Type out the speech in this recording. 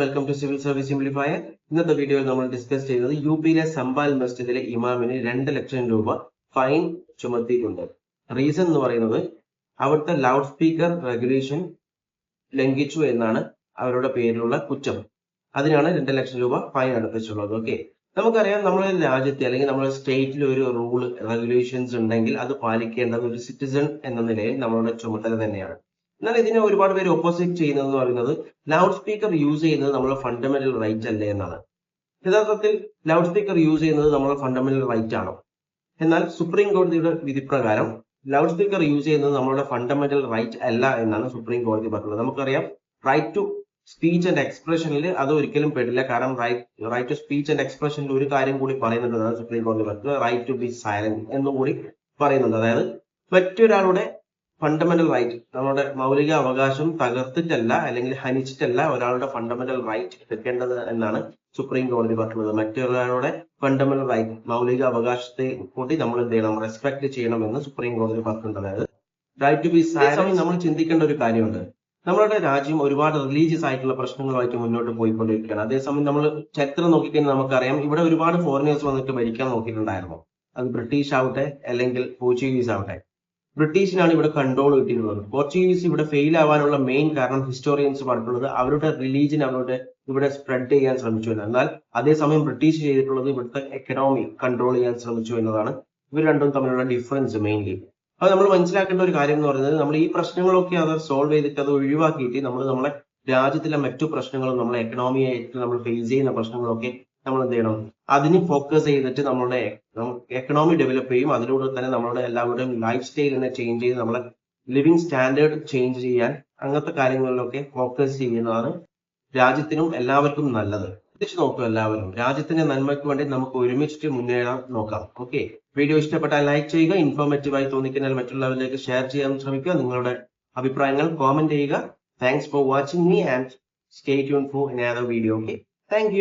Welcome to civil service simplifier ഇന്നത്തെ വീഡിയോയിൽ നമ്മൾ ഡിസ്കസ് ചെയ്യുന്നത് യു പിയിലെ സംബാൽ മസ്ജിദിലെ ഇമാമിന് രണ്ട് ലക്ഷം രൂപ ഫൈൻ ചുമത്തിയിട്ടുണ്ട്. റീസൺ എന്ന് പറയുന്നത് അവിടുത്തെ ലൗഡ് സ്പീക്കർ റെഗുലേഷൻ ലംഘിച്ചു എന്നാണ് അവരുടെ പേരിലുള്ള കുറ്റം. അതിനാണ് രണ്ട് ലക്ഷം രൂപ ഫൈൻ അടപ്പിച്ചുള്ളത്. ഓക്കെ നമുക്കറിയാം നമ്മുടെ രാജ്യത്തെ അല്ലെങ്കിൽ നമ്മുടെ സ്റ്റേറ്റിൽ ഒരു റൂൾ റെഗുലേഷൻസ് ഉണ്ടെങ്കിൽ അത് പാലിക്കേണ്ടത് ഒരു സിറ്റിസൺ എന്ന നിലയിൽ നമ്മളുടെ ചുമതല തന്നെയാണ്. എന്നാൽ ഇതിനെ ഒരുപാട് പേര് ഓപ്പോസിറ്റ് ചെയ്യുന്നത് എന്ന് പറയുന്നത് ലൗഡ് സ്പീക്കർ യൂസ് ചെയ്യുന്നത് നമ്മുടെ ഫണ്ടമെന്റൽ റൈറ്റ് അല്ലേ എന്നാണ്. യഥാർത്ഥത്തിൽ ലൗഡ് സ്പീക്കർ യൂസ് ചെയ്യുന്നത് നമ്മുടെ ഫണ്ടമെന്റൽ റൈറ്റ് ആണോ? എന്നാൽ സുപ്രീം കോടതിയുടെ വിധിപ്രകാരം ലൗഡ് സ്പീക്കർ യൂസ് ചെയ്യുന്നത് നമ്മളുടെ ഫണ്ടമെന്റൽ റൈറ്റ് അല്ല എന്നാണ് സുപ്രീം കോടതി പറഞ്ഞത്. നമുക്കറിയാം റൈറ്റ് ടു സ്പീച്ച് ആൻഡ് എക്സ്പ്രഷനിൽ അത് ഒരിക്കലും പെടില്ല. കാരണം right right to speech and എക്സ്പ്രഷനിൽ ഒരു കാര്യം കൂടി പറയുന്നുണ്ട് സുപ്രീം കോടതി പറഞ്ഞത്. റൈറ്റ് ടു ബി സൈലന്റ് എന്നും കൂടി പറയുന്നുണ്ട്. അതായത് മറ്റൊരാളുടെ ഫണ്ടമെന്റൽ റൈറ്റ് നമ്മുടെ മൗലിക അവകാശം തകർത്തിട്ടല്ല അല്ലെങ്കിൽ ഹനിച്ചിട്ടല്ല ഒരാളുടെ ഫണ്ടമെന്റൽ റൈറ്റ് എടുക്കേണ്ടത് എന്നാണ് സുപ്രീം കോടതി പറഞ്ഞത്. മറ്റൊരാളുടെ ഫണ്ടമെന്റൽ റൈറ്റ് മൗലിക അവകാശത്തെ കൂടി നമ്മൾ എന്ത് ചെയ്യണം? റെസ്പെക്ട് ചെയ്യണമെന്ന് സുപ്രീം കോടതി പറഞ്ഞിട്ടുണ്ട്. അതായത് റൈറ്റ് ടു ബി സാരി നമ്മൾ ചിന്തിക്കേണ്ട ഒരു കാര്യമുണ്ട്. നമ്മളുടെ രാജ്യം ഒരുപാട് റിലീജിയസ് ആയിട്ടുള്ള പ്രശ്നങ്ങളുമായിട്ട് മുന്നോട്ട് പോയിക്കൊണ്ടിരിക്കുകയാണ്. അതേസമയം നമ്മൾ ചരിത്രം നോക്കിക്കഴിഞ്ഞാൽ നമുക്കറിയാം ഇവിടെ ഒരുപാട് ഫോറിനേഴ്സ് വന്നിട്ട് ഭരിക്കാൻ നോക്കിയിട്ടുണ്ടായിരുന്നു. അത് ബ്രിട്ടീഷ് ആവട്ടെ അല്ലെങ്കിൽ പോർച്ചുഗീസ് ആവട്ടെ. ബ്രിട്ടീഷിനാണ് ഇവിടെ കൺട്രോൾ കിട്ടിയിട്ടുള്ളത് പോർച്ചുഗീസ് ഇവിടെ ഫെയിൽ ആവാനുള്ള മെയിൻ കാരണം ഹിസ്റ്റോറിയൻസ് പറഞ്ഞിട്ടുള്ളത് അവരുടെ റിലീജിയൻ അവരുടെ ഇവിടെ സ്പ്രെഡ് ചെയ്യാൻ ശ്രമിച്ചു എന്നാൽ അതേസമയം ബ്രിട്ടീഷ് ചെയ്തിട്ടുള്ളത് ഇവിടുത്തെ എക്കണോമി കൺട്രോൾ ചെയ്യാൻ ശ്രമിച്ചു എന്നതാണ്. ഇവർ രണ്ടും തമ്മിലുള്ള ഡിഫറൻസ് മെയിൻലി അത് നമ്മൾ മനസ്സിലാക്കേണ്ട ഒരു കാര്യം എന്ന് പറയുന്നത് നമ്മൾ ഈ പ്രശ്നങ്ങളൊക്കെ അത് സോൾവ് ചെയ്തിട്ട് അത് ഒഴിവാക്കിയിട്ട് നമ്മൾ നമ്മളെ രാജ്യത്തിലെ മറ്റു പ്രശ്നങ്ങളും നമ്മളെ എക്കണോമിയായിട്ട് നമ്മൾ ഫേസ് ചെയ്യുന്ന പ്രശ്നങ്ങളൊക്കെ നമ്മൾ എന്ത് ചെയ്യണം അതിന് ഫോക്കസ് ചെയ്തിട്ട് നമ്മളുടെ എക്കണോമി ഡെവലപ്പ് ചെയ്യും. അതിലൂടെ തന്നെ നമ്മളുടെ എല്ലാവരുടെയും ലൈഫ് സ്റ്റൈലിനെ ചേഞ്ച് ചെയ്ത് നമ്മളെ ലിവിങ് സ്റ്റാൻഡേർഡ് ചേഞ്ച് ചെയ്യാൻ അങ്ങനത്തെ കാര്യങ്ങളിലൊക്കെ ഫോക്കസ് ചെയ്യുന്നതാണ് രാജ്യത്തിനും എല്ലാവർക്കും നല്ലത്. തിരിച്ചു നോക്കും എല്ലാവരും. രാജ്യത്തിന്റെ നന്മയ്ക്ക് വേണ്ടി നമുക്ക് ഒരുമിച്ചിട്ട് മുന്നേറാൻ നോക്കാം. ഓക്കെ വീഡിയോ ഇഷ്ടപ്പെട്ടാൽ ലൈക്ക് ചെയ്യുക. ഇൻഫോർമേറ്റീവായി തോന്നിക്കഴിഞ്ഞാൽ മറ്റുള്ളവരിലേക്ക് ഷെയർ ചെയ്യാൻ ശ്രമിക്കുക. നിങ്ങളുടെ അഭിപ്രായങ്ങൾ കോമന്റ് ചെയ്യുക. Thanks for watching me and stay tune for video okay thank